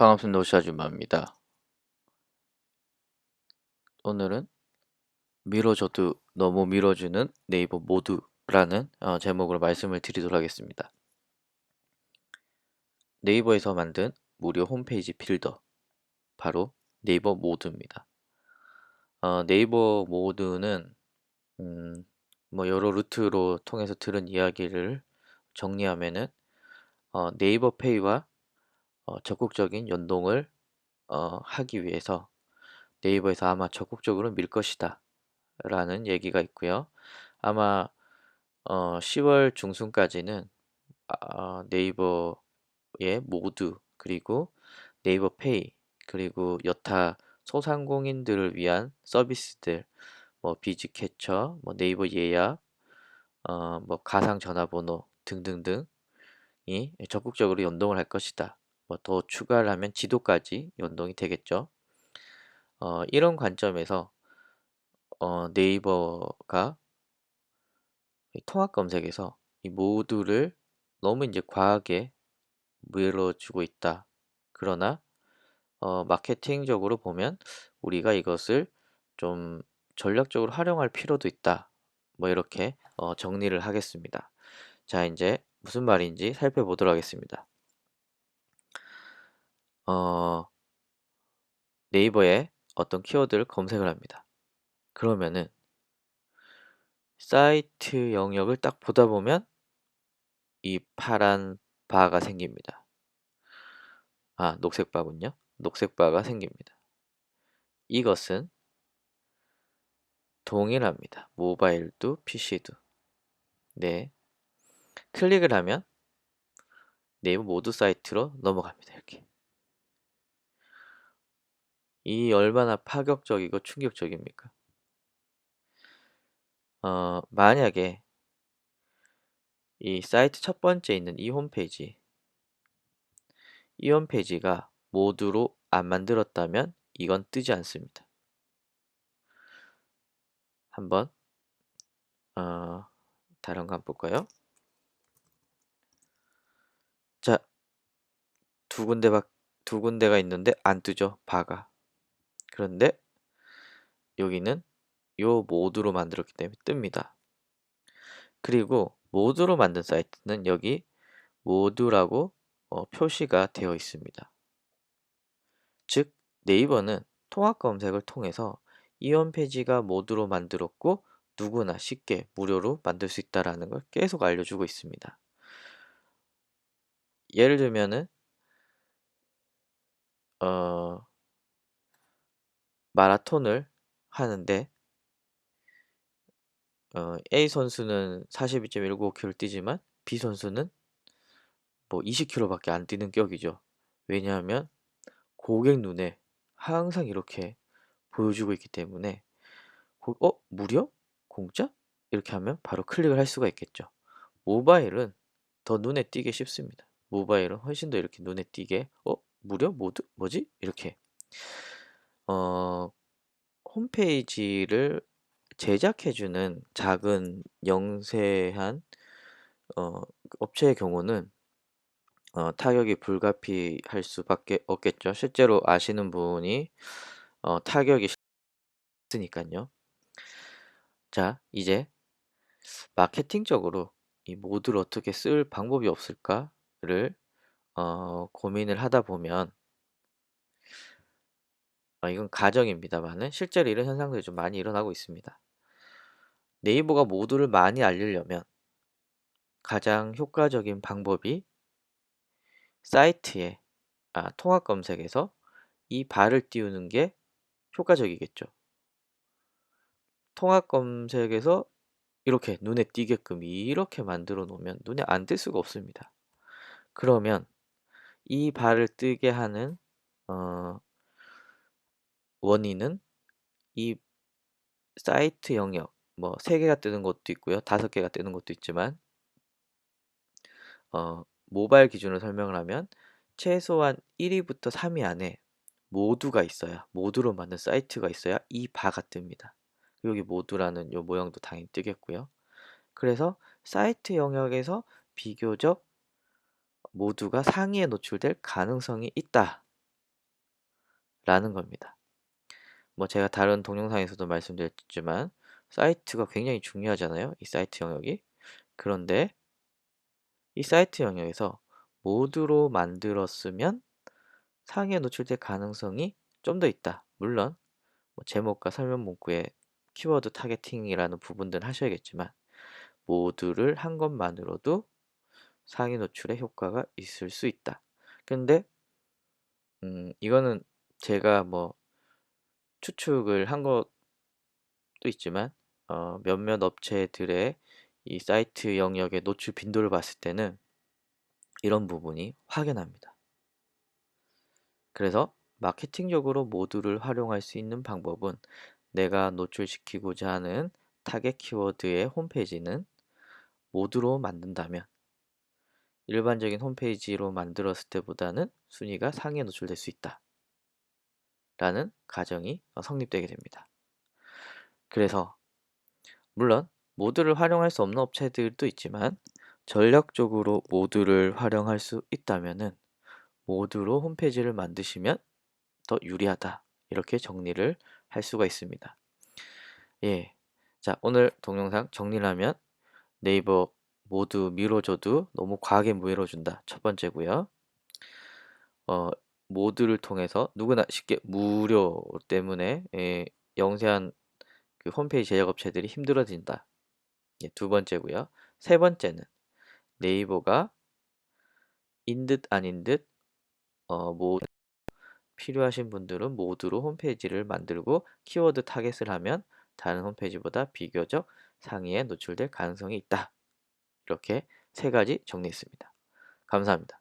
반갑습니다. 오시아줌마입니다. 오늘은 밀어줘도 너무 밀어주는 네이버 모두라는 어, 제목으로 말씀을 드리도록 하겠습니다. 네이버에서 만든 무료 홈페이지 빌더 바로 네이버 모드입니다. 어, 네이버 모드는 음, 뭐 여러 루트로 통해서 들은 이야기를 정리하면은 어, 네이버 페이와 어, 적극적인 연동을 어, 하기 위해서 네이버에서 아마 적극적으로 밀 것이다 라는 얘기가 있고요. 아마 어, 10월 중순까지는 아, 네이버의 모두 그리고 네이버 페이 그리고 여타 소상공인들을 위한 서비스들 뭐 비즈캐쳐, 뭐 네이버 예약, 어, 뭐 가상 전화번호 등등등이 적극적으로 연동을 할 것이다. 뭐 더 추가를 하면 지도까지 연동이 되겠죠. 어, 이런 관점에서 어, 네이버가 통합 검색에서 이 모두를 너무 이제 과하게 밀어주고 있다. 그러나 어, 마케팅적으로 보면 우리가 이것을 좀 전략적으로 활용할 필요도 있다. 뭐 이렇게 어, 정리를 하겠습니다. 자, 이제 무슨 말인지 살펴보도록 하겠습니다. 어, 네이버에 어떤 키워드를 검색을 합니다. 그러면은 사이트 영역을 딱 보다 보면 이 파란 바가 생깁니다. 아, 녹색 바군요. 녹색 바가 생깁니다. 이것은 동일합니다. 모바일도 PC도. 네. 클릭을 하면 네이버 모두 사이트로 넘어갑니다. 이렇게. 이 얼마나 파격적이고 충격적입니까? 어, 만약에 이 사이트 첫 번째 있는 이 홈페이지 이 홈페이지가 모두로 안 만들었다면 이건 뜨지 않습니다. 한번 어, 다른 거 한번 볼까요? 자, 두 군데 두 군데가 있는데 안 뜨죠, 바가. 그런데 여기는 요 모드로 만들었기 때문에 뜹니다. 그리고 모드로 만든 사이트는 여기 모드라고 어, 표시가 되어 있습니다. 즉 네이버는 통합 검색을 통해서 이 홈페이지가 모드로 만들었고 누구나 쉽게 무료로 만들 수 있다는 걸 계속 알려주고 있습니다. 예를 들면은 어, 마라톤을 하는데 어, A 선수는 42.195km 뛰지만 B 선수는 뭐 20km밖에 안 뛰는 격이죠. 왜냐하면 고객 눈에 항상 이렇게 보여주고 있기 때문에 어? 무료? 공짜? 이렇게 하면 바로 클릭을 할 수가 있겠죠. 모바일은 더 눈에 띄게 쉽습니다. 모바일은 훨씬 더 이렇게 눈에 띄게 어? 무료? 모드? 뭐지? 이렇게 어, 홈페이지를 제작해 주는 작은 영세한 어, 업체의 경우는 어, 타격이 불가피할 수밖에 없겠죠. 실제로 아시는 분이 어, 타격이 있으니까요. 자, 이제 마케팅적으로 이 모드를 어떻게 쓸 방법이 없을까를 어, 고민을 하다 보면 어, 이건 가정입니다만은 실제로 이런 현상들이 좀 많이 일어나고 있습니다. 네이버가 모두를 많이 알리려면 가장 효과적인 방법이 사이트에 아, 통합 검색에서 이 발을 띄우는 게 효과적이겠죠. 통합 검색에서 이렇게 눈에 띄게끔 이렇게 만들어 놓으면 눈에 안 띌 수가 없습니다. 그러면 이 발을 뜨게 하는 어, 원인은 이 사이트 영역 뭐 3개가 뜨는 것도 있고요. 5개가 뜨는 것도 있지만 어, 모바일 기준으로 설명을 하면 최소한 1위부터 3위 안에 모두가 있어야 모두로 만든 사이트가 있어야 이 바가 뜹니다. 여기 모두라는 요 모형도 당연히 뜨겠고요. 그래서 사이트 영역에서 비교적 모두가 상위에 노출될 가능성이 있다 라는 겁니다. 뭐 제가 다른 동영상에서도 말씀드렸지만 사이트가 굉장히 중요하잖아요. 이 사이트 영역이. 그런데 이 사이트 영역에서 모드로 만들었으면 상위에 노출될 가능성이 좀 더 있다. 물론 뭐 제목과 설명 문구에 키워드 타겟팅이라는 부분들은 하셔야겠지만 모드를 한 것만으로도 상위 노출에 효과가 있을 수 있다. 근데 음, 이거는 제가 뭐 추측을 한 것도 있지만 어, 몇몇 업체들의 이 사이트 영역의 노출 빈도를 봤을 때는 이런 부분이 확연합니다. 그래서 마케팅적으로 모두를 활용할 수 있는 방법은 내가 노출시키고자 하는 타겟 키워드의 홈페이지는 모두로 만든다면 일반적인 홈페이지로 만들었을 때보다는 순위가 상위에 노출될 수 있다. 라는 가정이 성립되게 됩니다. 그래서 물론 모드를 활용할 수 없는 업체들도 있지만 전략적으로 모드를 활용할 수 있다면은 모드로 홈페이지를 만드시면 더 유리하다. 이렇게 정리를 할 수가 있습니다. 예. 자, 오늘 동영상 정리를 하면 네이버 모두 밀어줘도 너무 과하게 밀어준다. 첫 번째고요. 어, 모드를 통해서 누구나 쉽게 무료 때문에 예, 영세한 그 홈페이지 제작 업체들이 힘들어진다. 예, 두 번째고요. 세 번째는 네이버가 인듯 아닌 듯 어, 모 필요하신 분들은 모두로 홈페이지를 만들고 키워드 타겟을 하면 다른 홈페이지보다 비교적 상위에 노출될 가능성이 있다. 이렇게 세 가지 정리했습니다. 감사합니다.